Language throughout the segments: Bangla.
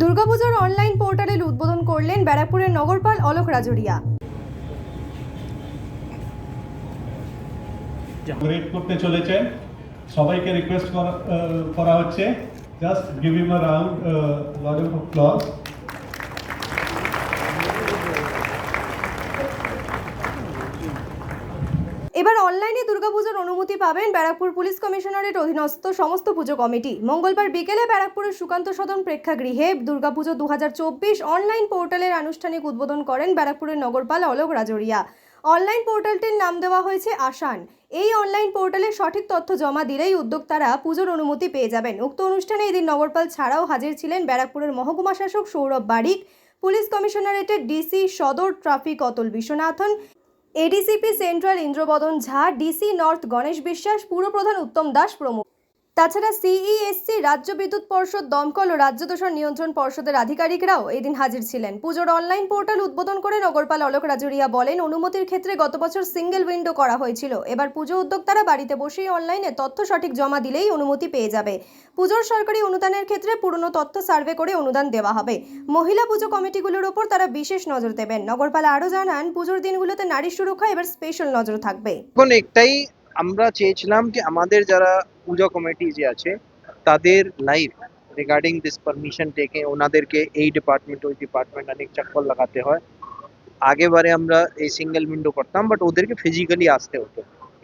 দুর্গাপুজোর অনলাইন পোর্টালের উদ্বোধন করলেন ব্যারাকপুরের নগরপাল অলোক রাজুরিয়া। গ্রেড করতে চলেছেন সবাইকে রিকোয়েস্ট করা হচ্ছে। Just give him a round lot of claps এবার অনলাইনে দুর্গাপুজোর অনুমতি পাবেন ব্যারাকপুর পুলিশ কমিশনারের অধীনস্থ সমস্ত পুজো কমিটি। মঙ্গলবার বিকেলে ব্যারাকপুরের সুকান্ত সদন প্রেক্ষাগৃহে দুর্গাপুজো দু হাজার চব্বিশ অনলাইন পোর্টালের আনুষ্ঠানিক উদ্বোধন করেন ব্যারাকপুরের নগরপাল অলোক রাজরিয়া। অনলাইন পোর্টালটির নাম দেওয়া হয়েছে আসান এই অনলাইন পোর্টালে সঠিক তথ্য জমা দিলেই উদ্যোক্তারা পুজোর অনুমতি পেয়ে যাবেন। উক্ত অনুষ্ঠানে এদিন নগরপাল ছাড়াও হাজির ছিলেন ব্যারাকপুরের মহকুমা শাসক সৌরভ বারিক, পুলিশ কমিশনারেটের ডিসি সদর traffic Atul Viswanathan ADCP central Indrabadan Jha DC north Ganesh Biswas পুরপ্রধান উত্তম দাস প্রমুখ। তাছাড়া সিইএসসি রাজ্য বিদ্যুৎ পর্ষদ, দমকল ও রাজ্য দূষণ নিয়ন্ত্রণ পর্ষদের আধিকারিকরাও এদিন হাজির ছিলেন। পুজোর অনলাইন পোর্টাল উদ্বোধন করে নগরপাল অলোক রাজুরিয়া বলেন, অনুমতির ক্ষেত্রে গত বছর সিঙ্গেল উইন্ডো করা হয়েছিল। এবার পুজো উদ্যোক্তারা বাড়িতে বসেই অনলাইনে তথ্য সঠিক জমা দিলেই অনুমতি পেয়ে যাবে। পুজোর সরকারি অনুদানের ক্ষেত্রে পুরনো তথ্য সার্ভে করে অনুদান দেওয়া হবে। মহিলা পুজো কমিটিগুলোর ওপর তারা বিশেষ নজর দেবেন। নগরপাল আরও জানান, পুজোর দিনগুলোতে নারী সুরক্ষা এবার স্পেশাল নজর থাকবে। এখন একটাই আমরা চেয়েছিলাম কি আমাদের যারা পূজা কমিটি যে আছে, তাদের লাইফ রিগার্ডিং দিস পারমিশন টেকে ওনাদেরকে এই ডিপার্টমেন্ট ওই ডিপার্টমেন্ট অনেক চক্কর লাগাতে হয়। আগেবারে আমরা এই সিঙ্গেল উইন্ডো করতাম বাট ওদেরকে ফিজিক্যালি আসতে হতো।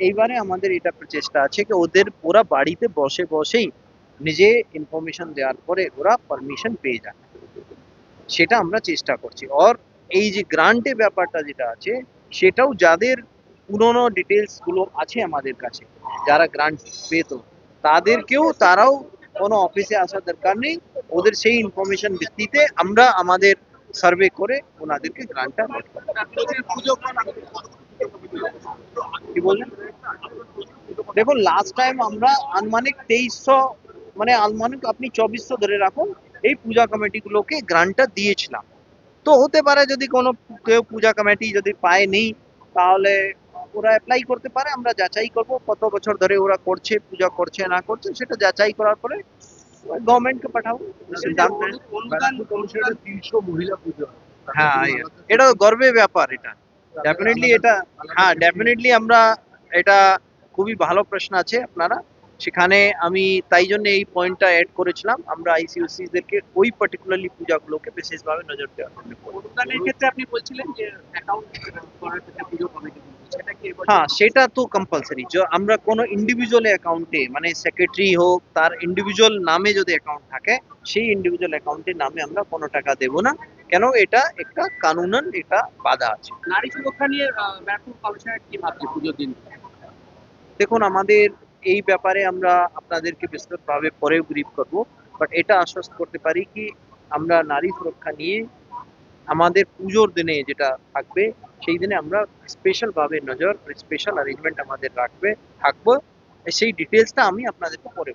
এইবারে আমাদের এটা প্রচেষ্টা আছে কি, ওদের ওরা বাড়িতে বসে বসেই নিজে ইনফরমেশন দেওয়ার পরে ওরা পারমিশন পেয়ে যায়। সেটা আমরা চেষ্টা করছি। আর এই যে গ্রান্টের ব্যাপারটা যেটা আছে, সেটাও যাদের পুরোনো ডিটেলসগুলো আছে আমাদের কাছে, যারা গ্রান্ট পেত তাদেরকেও তারাও কোনো অফিসে আসার দরকার নেই। ওদের সেই ইনফরমেশন ভিত্তিতে আমরা আমাদের সার্ভে করে ওনাদেরকে গ্রান্টটা কি বললেন? দেখুন লাস্ট টাইম আমরা আনুমানিক তেইশশো মানে আনুমানিক আপনি চব্বিশশো ধরে রাখুন, এই পূজা কমিটিগুলোকে গ্রান্টটা দিয়েছিলাম। তো হতে পারে যদি কোনো কেউ পূজা কমিটি যদি পায় নেই, তাহলে ওরা অ্যাপ্লাই করতে পারে আমরা যাচাই করব কত বছর ধরে ওরা করছে পূজা করছে না করছে সেটা যাচাই করার পরে গভর্নমেন্টকে পাঠাবো। সিদ্ধান্ত। তিনশো মহিলা পুজো হ্যাঁ। এটা গর্বের ব্যাপার এটা। ডেফিনেটলি এটা হ্যাঁ ডেফিনেটলি আমরা এটা খুবই ভালো প্রশ্ন আছে আপনারা। সেখানে আমি তাই জন্য এই পয়েন্টটা অ্যাড করেছিলাম। আমরা আইসিউসি দেরকে ওই পার্টিকুলারলি পূজাগুলোকে বিশেষভাবে নজর দেওয়ার জন্য ক্ষেত্রে আপনি বলছিলেন যে অ্যাকাউন্ট করার ক্ষেত্রে পুজো কমিটি সেটা হ্যাঁ সেটা তো কম্পালসারি আমরা কোনো ইন্ডিভিজুয়াল অ্যাকাউন্টে মানে সেক্রেটারি হোক তার ইন্ডিভিজুয়াল নামে যদি অ্যাকাউন্ট থাকে সেই ইন্ডিভিজুয়াল অ্যাকাউন্টের নামে আমরা কোনো টাকা দেব না। কেন? এটা একটা কানুনন এটা বাধা আছে। নারী সুরক্ষা নিয়ে ব্যাপক কমিশনার কি ভাবছে পুজোর দিন? দেখুন আমাদের এই ব্যাপারে আমরা আপনাদেরকে বিস্তৃতভাবে পরে ব্রিফ করব বাট এটা আশ্বস্ত করতে পারি কি, আমরা নারী সুরক্ষা নিয়ে আমাদের পুজোর দিনে যেটা থাকবে, সেই দিনে আমরা স্পেশালভাবে নজর স্পেশাল অ্যারেঞ্জমেন্ট আমাদের রাখবে, থাকব সেই ডিটেলসটা আমি আপনাদেরকে পরে।